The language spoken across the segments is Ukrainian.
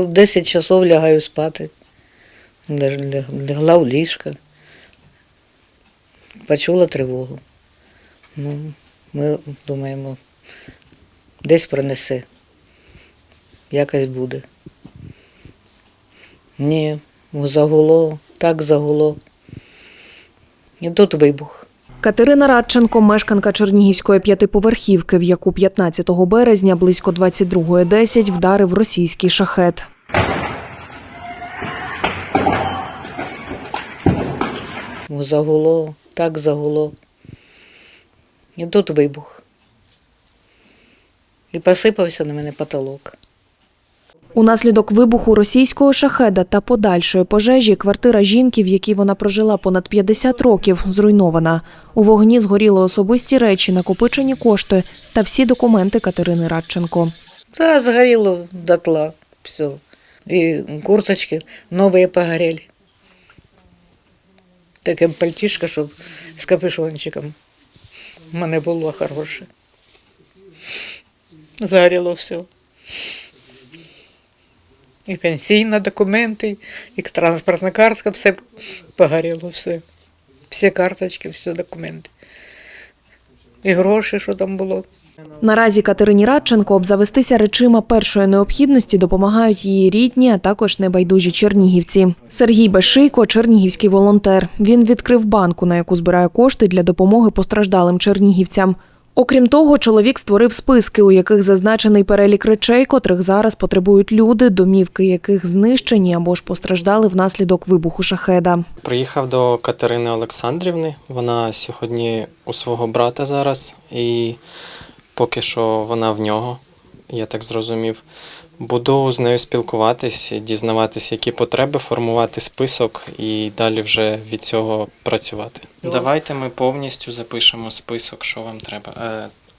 В 10 часов лягаю спати. Легла в ліжко. Почула тривогу. Ну, ми думаємо, десь пронесе. Якось буде. Ні, загуло, так загуло. І тут вибух. Катерина Радченко, мешканка Чернігівської п'ятиповерхівки, в яку 15 березня близько 22.10 вдарив російський шахет. Загуло, так загуло. І тут вибух. І посипався на мене потолок. Унаслідок вибуху російського шахеда та подальшої пожежі квартира жінки, в якій вона прожила понад 50 років, зруйнована. У вогні згоріли особисті речі, накопичені кошти та всі документи Катерини Радченко. Та згоріло дотла. Все. І курточки нові погорели. Таке пальтішко, щоб з капюшончиком. У мене було хороше. Згоріло все. І пенсійні документи, і транспортна картка, все погоріло все. Всі карточки, всі документи. І гроші, що там було. Наразі Катерині Радченко обзавестися речима першої необхідності допомагають її рідні, а також небайдужі чернігівці. Сергій Бешийко – чернігівський волонтер. Він відкрив банку, на яку збирає кошти для допомоги постраждалим чернігівцям. Окрім того, чоловік створив списки, у яких зазначений перелік речей, котрих зараз потребують люди, домівки яких знищені або ж постраждали внаслідок вибуху шахеда. Приїхав до Катерини Олександрівни. Вона сьогодні у свого брата зараз, і поки що вона в нього, я так зрозумів. Буду з нею спілкуватись, дізнаватись, які потреби, формувати список і далі вже від цього працювати. Давайте ми повністю запишемо список, що вам треба.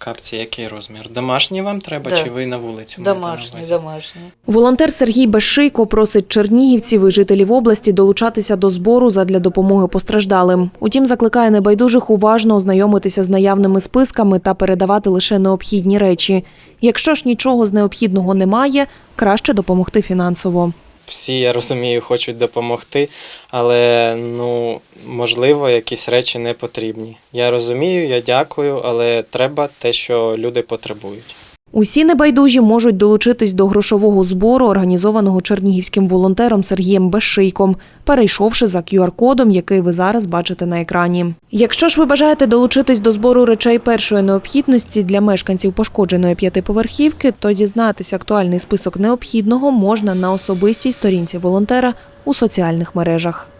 Капці, який розмір? Домашній вам треба, Да. чи ви на вулицю? маєте на Домашні, увазі? Волонтер Сергій Бешийко просить чернігівців і жителів області долучатися до збору задля допомоги постраждалим. Утім, закликає небайдужих уважно ознайомитися з наявними списками та передавати лише необхідні речі. Якщо ж нічого з необхідного немає, краще допомогти фінансово. всі, я розумію, хочуть допомогти, але ну, можливо, якісь речі не потрібні. Я розумію, я дякую, але треба те, що люди потребують. Усі небайдужі можуть долучитись до грошового збору, організованого чернігівським волонтером Сергієм Бешийком, перейшовши за QR-кодом, який ви зараз бачите на екрані. Якщо ж ви бажаєте долучитись до збору речей першої необхідності для мешканців пошкодженої п'ятиповерхівки, то дізнатися актуальний список необхідного можна на особистій сторінці волонтера у соціальних мережах.